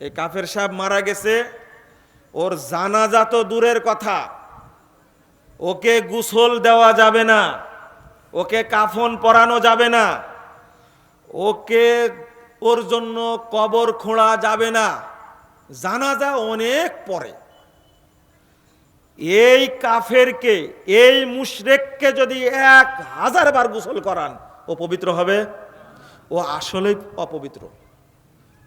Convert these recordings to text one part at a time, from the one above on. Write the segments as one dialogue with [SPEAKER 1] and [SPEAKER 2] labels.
[SPEAKER 1] এই কাফের সাহেব মারা গেছে। ওর জানাজা তো দূরের কথা। ওকে গুসল দেওয়া যাবে না। ওকে কাফন পরানো যাবে না। ওকে ওর জন্য কবর খোঁড়া যাবে না। জানাজা অনেক পরে। এই কাফেরকে, এই মুশরেককে যদি এক হাজার বার গোসল করান, ও পবিত্র হবে? ও আসলেই অপবিত্র।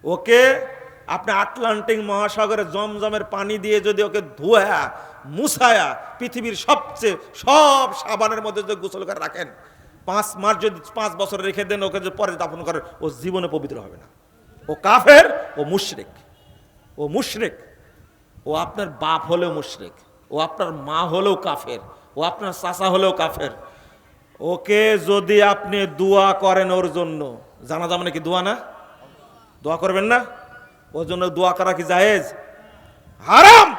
[SPEAKER 1] ওকে আপনি আটলান্টিক মহাসাগরে জমজমের পানি দিয়ে যদি ওকে ধোয়া, মুছায়া পৃথিবীর সবচেয়ে, সব সাবানের মধ্যে যদি গোসল করে রাখেন, পাঁচ মাস যদি, পাঁচ বছর রেখে দেন, ওকে যদি পরে দাপন করেন ও জীবনে পবিত্র হবে না। ও কাফের, ও মুশরিক। ও মুশরিক। ও আপনার বাপ হলেও মুশরিক। ও আপনার মা হলেও কাফের। ও আপনার চাচা হলেও কাফের। ওকে যদি আপনি দোয়া করেন ওর জন্য, জানা যাবে নাকি দোয়া না? দোয়া করবেন না? ওর জন্য দোয়া করা কি জায়েজ? হারাম!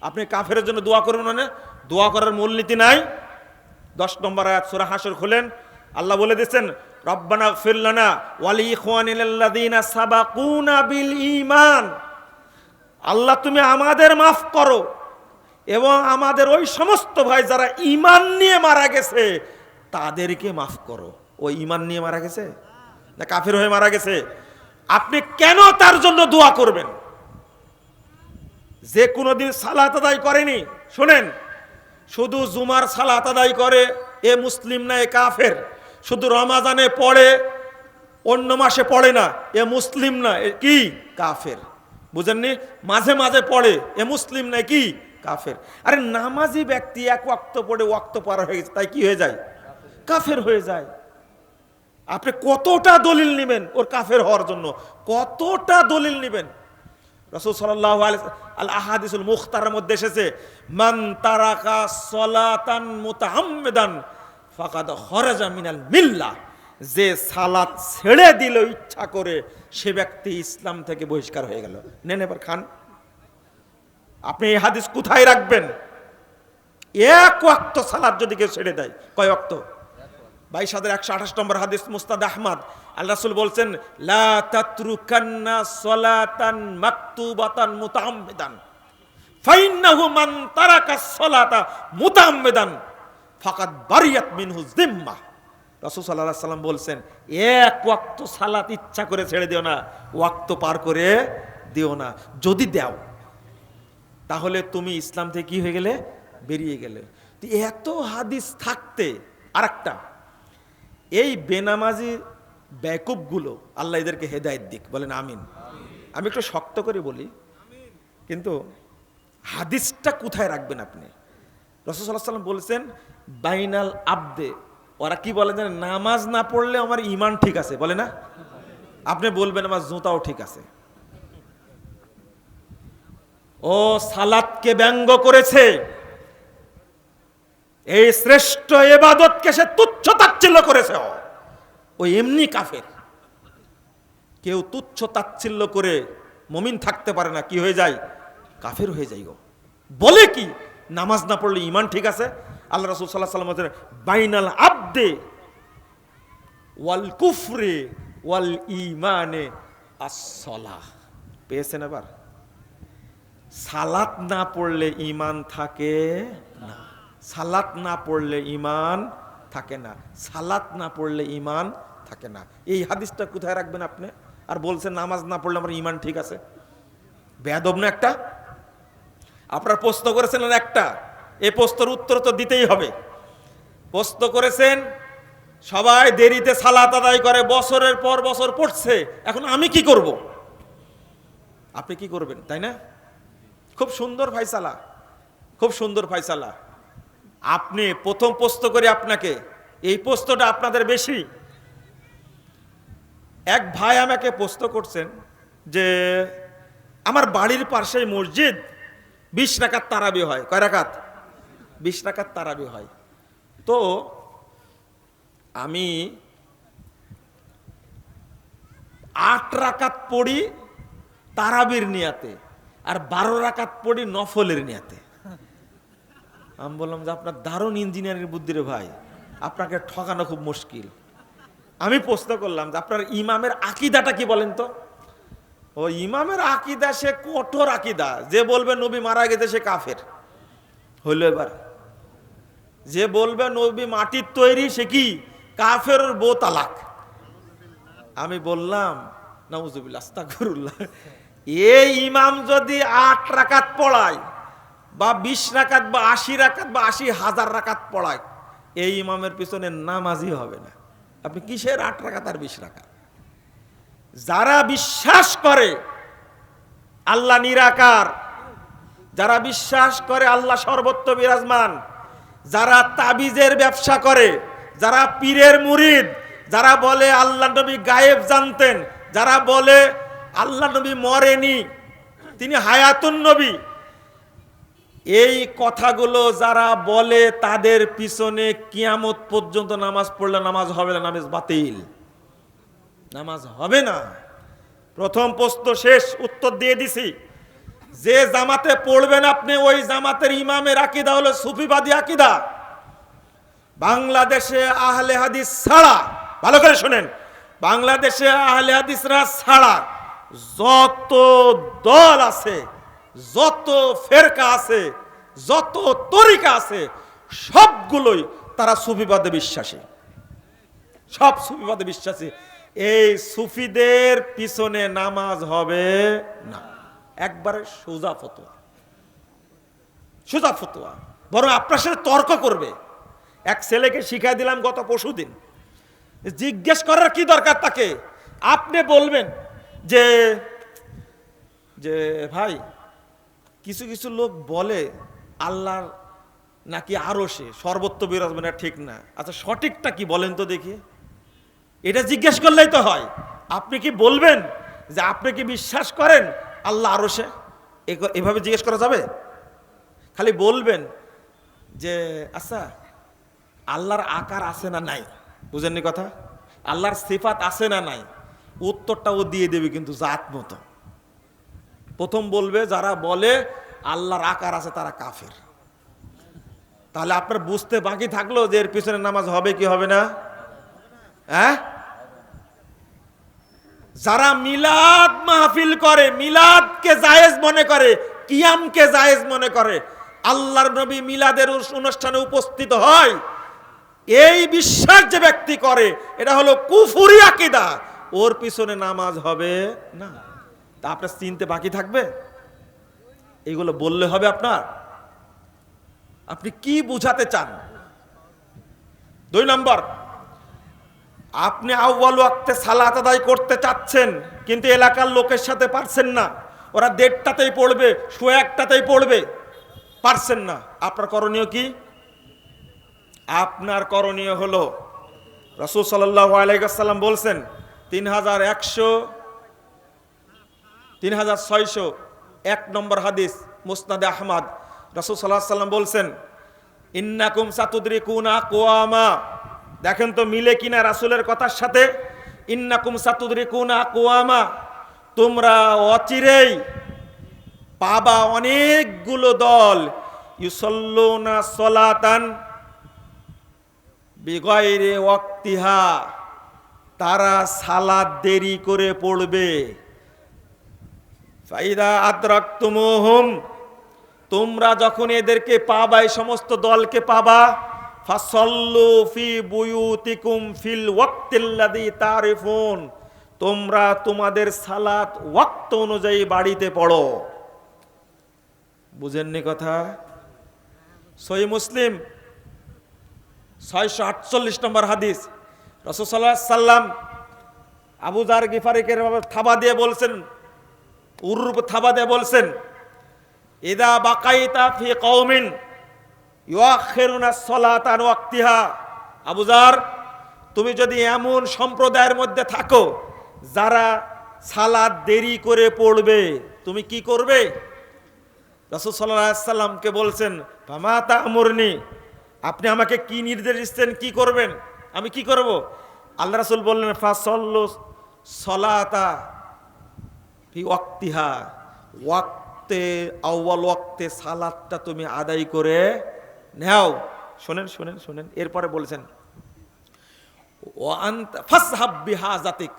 [SPEAKER 1] আপনি কাফের জন্য দোয়া করবেন মানে দোয়া করার মূলনীতি নাই। দশ নম্বর আয়াত সুরা হাসর খুলেন। আল্লাহ বলে দিচ্ছেন রব্বানা ফিরলানা ওয়ালি ইখওয়ানিল্লাযীনা সাবাকুনা বিল ঈমান। আল্লাহ, তুমি আমাদের মাফ করো। এবং আমাদের ওই সমস্ত ভাই যারা ইমান নিয়ে মারা গেছে, তাদেরকে মাফ করো। ও ইমান নিয়ে মারা গেছে? না কাফের হয়ে মারা গেছে? আপনি কেন তার জন্য দোয়া করবেন? যে কোনো দিন সালাত আদায় করেনি, শোনেন, শুধু জুমার সালাত আদায় করে এ মুসলিম না, এ কাফের। শুধু রমাজানে পড়ে, অন্য মাসে পড়ে না, এ মুসলিম না, এ কি? কাফের। বুঝেননি? মাঝে মাঝে পড়ে, এ মুসলিম না কি? কাফের। আরে নামাজি ব্যক্তি এক ওয়াক্ত পড়ে, ওয়াক্ত পার হয়ে গেছে, তাই কি হয়ে যায়? কাফের হয়ে যায়। আপনি কতটা দলিল নেবেন ওর কাফের হওয়ার জন্য? কতটা দলিল নেবেন? রসুল সাল্লাহ আল আহাদিসুল মুখতারের মধ্যে এসেছে, মান তারাকা সলাতান মুতাহাম্মেদান ফাকাদ খরাজা মিনাল মিল্লা। যে সালাত ছেড়ে দিল ইচ্ছা করে, সে ব্যক্তি ইসলাম থেকে বহিষ্কার হয়ে গেল। নেন এবার খান। আপনি এই হাদিস কোথায় রাখবেন? এক ওয়াক্ত সালাদ যদি কেউ ছেড়ে দেয়, কয় ওয়াক্ত? বাইশ হাজার একশো আঠাশ নম্বর হাদিস মুস্তাদ আহমদ। আল্লাহ রাসূল বলছেন, লা তাতরুকান্না সলাতান মাকতুবাতান মুতাআম্মিদান ফাইন্নাহু মান তারাকা সলাতা মুতাআম্মিদান ফাকাদ বারিয়াত মিনহু জিম্মা রাসূল সাল্লাল্লাহু আলাইহি সাল্লাম বলছেন, এক ওয়াক্ত সালাত ইচ্ছা করে ছেড়ে দিও না, ওয়াক্ত পার করে দিও না। যদি দাও, তাহলে তুমি ইসলাম থেকে কি হয়ে গেলে? বেরিয়ে গেলে। তো এত হাদিস থাকতে আরেকটা এই বেনামাজি ব্যাকুবগুলো আল্লাহ এদেরকে হেদায়ত দিক। বলেন আমিন। আমি একটু শক্ত করে বলি, কিন্তু হাদিসটা কোথায় রাখবেন আপনি? রসদাল্লাহ সাল্লাম বলেছেন, বাইনাল আব্দে, ওরা কি বলে জানেন? নামাজ না পড়লে আমার ইমান ঠিক আছে, বলে না? আপনি বলবেন আমার জুতাও ঠিক আছে। ও সালাদকে ব্যঙ্গ করেছে। এই শ্রেষ্ঠ এবাদতকে সে তুচ্ছ তাচ্ছিল্য করেছে ও। ও এমনি কাফের। কেউ তুচ্ছ তাচ্ছিল্য করে মমিন থাকতে পারে না, কি হয়ে যায়? কাফের হয়ে যায় গো। বলে কি? নামাজ না পড়লে ইমান ঠিক আছে? আল্লাহ রসুল সাল্লাহ সাল্লাম বাইনাল আব্দে ওয়াল কুফরে ওয়াল ইমানে আসলাহ পেয়েছেন এবার? সালাত না পড়লে ইমান থাকে না। সালাত না পড়লে ইমান থাকে না। সালাত না পড়লে ইমান থাকে না। এই হাদিসটা কোথায় রাখবেন আপনি? আর বলছেন নামাজ না পড়লে আমার ইমান ঠিক আছে? বেয়াদব না একটা? আপনার প্রশ্ন করেছেন একটা। এ প্রশ্নের উত্তর তো দিতেই হবে। প্রশ্ন করেছেন, সবাই দেরিতে সালাত আদায় করে, বছরের পর বছর পড়ছে। এখন আমি কি করব? আপনি কি করবেন, তাই না? খুব সুন্দর ফাইসালা। খুব সুন্দর ফাইসালা। আপনি প্রথম প্রশ্ন করি আপনাকে, এই প্রশ্নটা আপনাদের বেশি। এক ভাই আমাকে প্রশ্ন করছেন যে, আমার বাড়ির পাশে মসজিদ, বিশ রাকাত তারাবি হয়। কয় রাকাত? বিশ রাকাত তারাবি হয়। তো আমি আট রাকাত পড়ি তারাবির নিয়াতে আর বারো রাকাত পড়ি নফলের নিয়াতে। আমি বললাম যে আপনার দারুণ ইঞ্জিনিয়ারিং বুদ্ধি রে ভাই। আপনাকে ঠকানো খুব মুশকিল। আমি প্রশ্ন করলাম যে আপনার ইমামের আকিদাটা কি বলেন তো? ও, ইমামের আকিদা সে কঠোর আকিদা। যে বলবে নবী মারা গেছে সে কাফের। হইল এবার। যে বলবে নবী মাটির তৈরি সে কি? কাফের বো তালাক। আমি বললাম, নাউজুবিল্লাহ, আস্তাগফিরুল্লাহ। এই ইমাম যদি আট রাকাত পড়ায় বা বিশ রাকাত বা আশি রাকাত বা আশি হাজার রাকাত পড়ায়, এই ইমামের পিছনে নামাজই হবে না। আপনি কিসের আট রাকাত আর বিশ রাকাত? যারা বিশ্বাস করে আল্লাহ নিরাকার, যারা বিশ্বাস করে আল্লাহ সর্বত্র বিরাজমান, যারা তাবিজের ব্যবসা করে, যারা পীরের মুরিদ, যারা বলে আল্লাহ নবী গায়েব জানতেন, যারা বলে আল্লাহ নবী মরেনি, তিনি হায়াতুন নবী এই কথাগুলো যারা বলে, তাদের পিছনে কিয়ামত পর্যন্ত নামাজ পড়লে নামাজ হবে না, নামাজ বাতিল। নামাজ হবে না। প্রথম প্রশ্ন শেষ, উত্তর দিয়ে দিছি। যে জামাতে পড়বেন আপনি, ওই জামাতের ইমামের আকিদা হলো সুফিবাদী আকিদা। বাংলাদেশে আহলে হাদিস ছাড়া, ভালো করে শোনেন, বাংলাদেশে আহলে হাদিসরা ছাড়া যত দল আছে যত ফেরকা আছে, যত তরিকা আছে, সবগুলোই তারা সুফিবাদে বিশ্বাসী। সব সুফিবাদে বিশ্বাসী। এই সুফিদের পিছনে নামাজ হবে না। একবারে সোজা ফতোয়া। সোজা ফতোয়া। বরং আপনার সাথে তর্ক করবে। এক ছেলেকে শিখাই দিলাম গত পরশু দিন। জিজ্ঞেস করার কি দরকার তাকে? আপনি বলবেন যে যে ভাই কিছু কিছু লোক বলে, আল্লাহর নাকি আরও সে, সর্বত্র বিরাজমান এটা ঠিক না। আচ্ছা সঠিকটা কি বলেন তো দেখি। এটা জিজ্ঞেস করলেই তো হয়। আপনি কি বলবেন যে আপনি কি বিশ্বাস করেন আল্লাহ আরও সে? এভাবে জিজ্ঞেস করা যাবে? খালি বলবেন যে আচ্ছা আল্লাহর আকার আছে না নাই? বুঝেননি কথা? আল্লাহর সিফাত আছে না নাই? উত্তরটা ও দিয়ে দেবে কিন্তু জাত মতো। প্রথম বলবে, যারা বলে আল্লাহর আকার আছে তারা কাফের। তাহলে আপনার বুঝতে বাকি থাকল যে এর পিছনে নামাজ হবে কি হবে না? হ্যাঁ? যারা মিলাদ মাহফিল করে, মিলাদকে জায়েজ মনে করে, কিয়ামকে জায়েজ মনে করে, আল্লাহর নবী মিলাদের অনুষ্ঠানে উপস্থিত হয়, এই বিশ্বাস যে ব্যক্তি করে, এটা হলো কুফুরি আকিদা। ওর পিছনে নামাজ হবে না। তা আপনার চিনতে বাকি থাকবে? এগুলো বললে হবে আপনার। আপনি কি বুঝাতে চান? দুই নম্বর, আপনি আউ্বাল ওয়াক্তে সালাত আদায় করতে চাচ্ছেন, কিন্তু এলাকার লোকের সাথে পারছেন না। ওরা দেড়টাতেই পড়বে শো একটাতেই পড়বে। পারছেন না। আপনার করণীয় কি? আপনার করণীয় হলো, রসুল সাল্লাহ আলাইসাল্লাম বলছেন, তিন হাজার একশো তিন হাজার ছয়শো এক নম্বর হাদিস মুসনাদে আহমদ। রসুল সাল্লাহ সাল্লাম বলছেন, ইন্নাকুম সাতুদ্রি কুনা কোয়ামা। দেখেন তো মিলে কিনা রাসুলের কথার সাথে, ইন্নাকুম সাতুদ্রি কুনা কোয়ামা। তোমরা অচিরেই পাবা অনেকগুলো দল, ইউসল্লোনা সলাতান বিগয়রে অক্তিহা তারা সালাদ দেরি করে পড়বে। ফাইদা আদ্রাক্তুমুহুম, তোমরা যখন এদেরকে পাবা এই সমস্ত দলকে পাবা, ফাসল্লু ফি বুয়ুতিকুম ফিল ওয়াক্তিল্লাযী তারিফুন, তোমরা তোমাদের সালাত ওয়াক্ত অনুযায়ী বাড়িতে পড়ো। বুঝেননি কথা? সহি মুসলিম, ছয়শো আটচল্লিশ নম্বর হাদিস। রসসাল্লাহ সাল্লাম আবুজার গিফারিকে থাবা দিয়ে বলছেন উরুপ থাবা দিয়ে বলছেন, ইদা বাকাইতা ফি কওমিন ইউআখিরুনা সলাতান ওয়াক্তিহা। আবুজার তুমি যদি এমন সম্প্রদায়ের মধ্যে থাকো, যারা সালাদ দেরি করে পড়বে, তুমি কি করবে? সাল্লাহ সাল্লামকে বলছেন মাতা আমরনি আপনি আমাকে কি নির্দেশ দিচ্ছেন, কি করবেন? আমি কি করব? আল্লাহ রাসুল বললেন, ফাসল্লো সলাতা ফি ওয়াক্তিহা। ওয়াক্তে আউ্বাল ওয়াক্তে সালাদটা তুমি আদায় করে নেও। শোনেন শোনেন শোনেন, এরপরে বলেছেন বিহা জাতিক,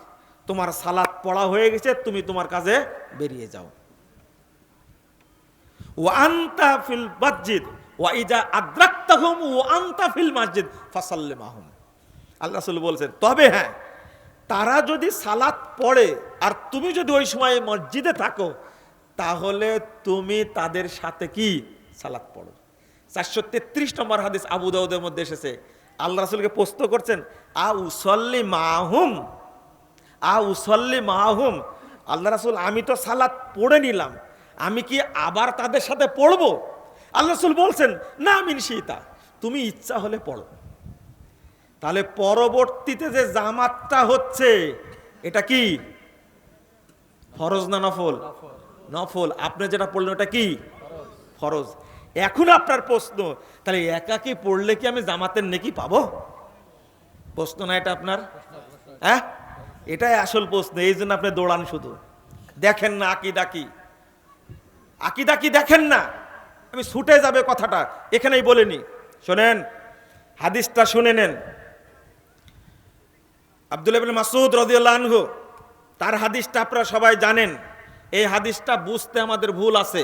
[SPEAKER 1] তোমার সালাত পড়া হয়ে গেছে, তুমি তোমার কাজে বেরিয়ে যাও। ও আন্তা ফিল মসজিদ, ওয়া ইজা আদ্রাক্তাহুম ও আন্তা ফিল মসজিদ, ফাসাল্লিমাহুম। আল্লাহ বলছেন, তবে হ্যাঁ তারা যদি সালাত পড়ে আর তুমি যদি ওই সময় মসজিদে থাকো, তাহলে তুমি তাদের সাথে কি সালাত পড়ো? চারশো তেত্রিশ নম্বর হাদিস আবু দাউদের মধ্যে এসেছে। আল্লাহ রাসূলকে প্রশ্ন করছেন আ উসল্লি মাহুম? আ উসল্লি মাহুম? আল্লাহ রাসূল, আমি তো সালাত পড়ে নিলাম। আমি কি আবার তাদের সাথে পড়ব? আল্লাহ রাসূল বলছেন, না মিন সীতা তুমি ইচ্ছা হলে পড়ো। তাহলে পরবর্তীতে যে জামাতটা হচ্ছে, এটা কি? ফরজ না নফল? নফল। আপনি যেটা পড়লেন ওটা কি? ফরজ। এখন আপনার প্রশ্ন, তাহলে একাকি পড়লে কি আমি জামাতের নেকি পাবো? প্রশ্ন না এটা আপনার? হ্যাঁ? এটাই আসল প্রশ্ন, এই জন্য আপনি দৌড়ান শুধু। দেখেন না আকিদা কি। আকিদা কি দেখেন না? আমি ছুটে যাবে কথাটা, এখানেই বলিনি শোনেন, হাদিসটা শুনে নেন। আব্দুল ইবনে মাসুদ রাদিয়াল্লাহু আনহু তার হাদিসটা আপনারা সবাই জানেন। এই হাদিসটা বুঝতে আমাদের ভুল আছে।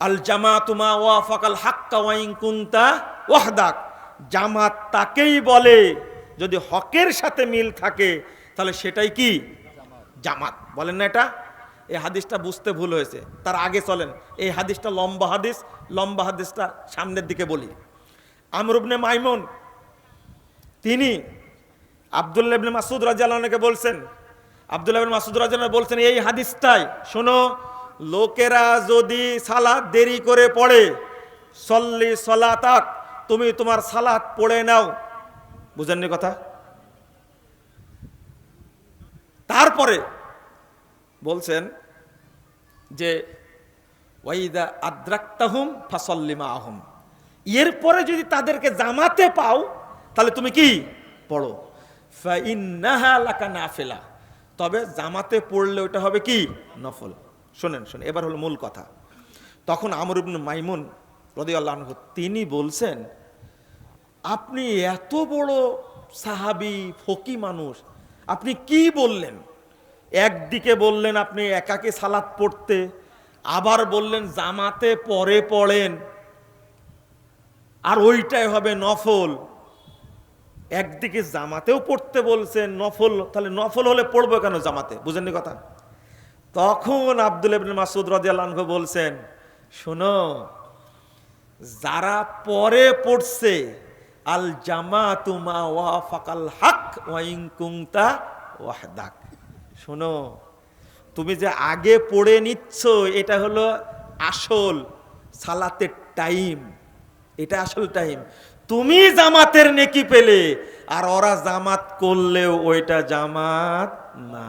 [SPEAKER 1] আল জামাতুমা ওয়াফাকাল হাক্কা ওয়াইন কুনতা ওয়াহদাক। জামাত তাকেই বলে, যদি হকের সাথে মিল থাকে, তাহলে সেটাই কি? জামাত। বলেন না এটা? এই হাদিসটা বুঝতে ভুল হয়েছে। তার আগে চলেন। এই হাদিসটা লম্বা হাদিস, লম্বা হাদিসটা সামনের দিকে বলি। আমরুবনে মাইমুন, তিনি আবদুল্লাহ ইবনে মাসুদ রাজিয়ালকে বলছেন আবদুল্লাহ মাসুদ রাজিয়াল বলছেন, এই হাদিসটাই, শোনো, লোকেরা যদি সালাত দেরি করে পড়ে, সল্লি সলাতাক, তুমি তোমার সালাত পড়ে নাও। বুঝেননি কথা? তারপরে বলছেন যে, ওয়াইদা আদ্রাক্তাহুম ফাসল্লিমা আহম এরপরে যদি তাদেরকে জামাতে পাও, তাহলে তুমি কি পড়ো? ফাইন্নাহা লাকা নাফিলা। তবে জামাতে পড়লে ওটা হবে কি? নফল। শোনেন শোনেন, এবার হলো মূল কথা। তখন আমর ইবনে মাইমুন রদিয়াল্লাহ আনহু, তিনি বলছেন, আপনি এত বড় সাহাবি, ফকি মানুষ, আপনি কি বললেন? একদিকে বললেন আপনি একাকে সালাত পড়তে, আবার বললেন জামাতে পরে পড়েন, আর ওইটাই হবে নফল। একদিকে জামাতেও পড়তে বলছেন নফল, তাহলে নফল হলে পড়ব কেন জামাতে? বুঝেননি কথা? তখন আব্দুল ইবনে মাসুদ রাদিয়াল্লাহু বলছেন, শোনো, যারা পরে পড়ছে, আল জামাতু মা ওয়াফাকাল হক ওয়া ইন কুনতা ওয়াহদাক। শোনো, তুমি যে আগে পড়ে নিচ্ছ, এটা হলো আসল সালাতের টাইম। এটা আসল টাইম। তুমি জামাতের নেকি পেলে আর ওরা জামাত করলেও ওইটা জামাত না।